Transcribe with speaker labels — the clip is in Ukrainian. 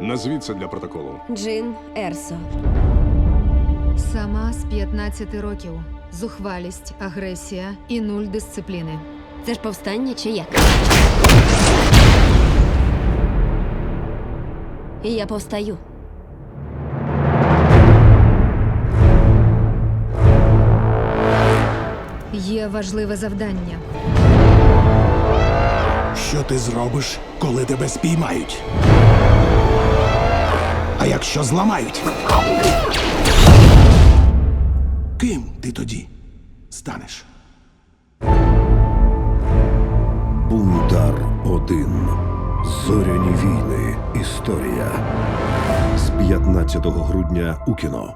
Speaker 1: Назвіть це для протоколу.
Speaker 2: Джин Ерсо.
Speaker 3: Сама з 15 років. Зухвалість, агресія і нуль дисципліни.
Speaker 2: Це ж повстання чи як? І я повстаю.
Speaker 3: Є важливе завдання.
Speaker 4: Що ти зробиш, коли тебе спіймають? А якщо зламають? Ким ти тоді станеш?
Speaker 5: Бунтар 1. Зоряні війни. Історія. З 15 грудня у кіно.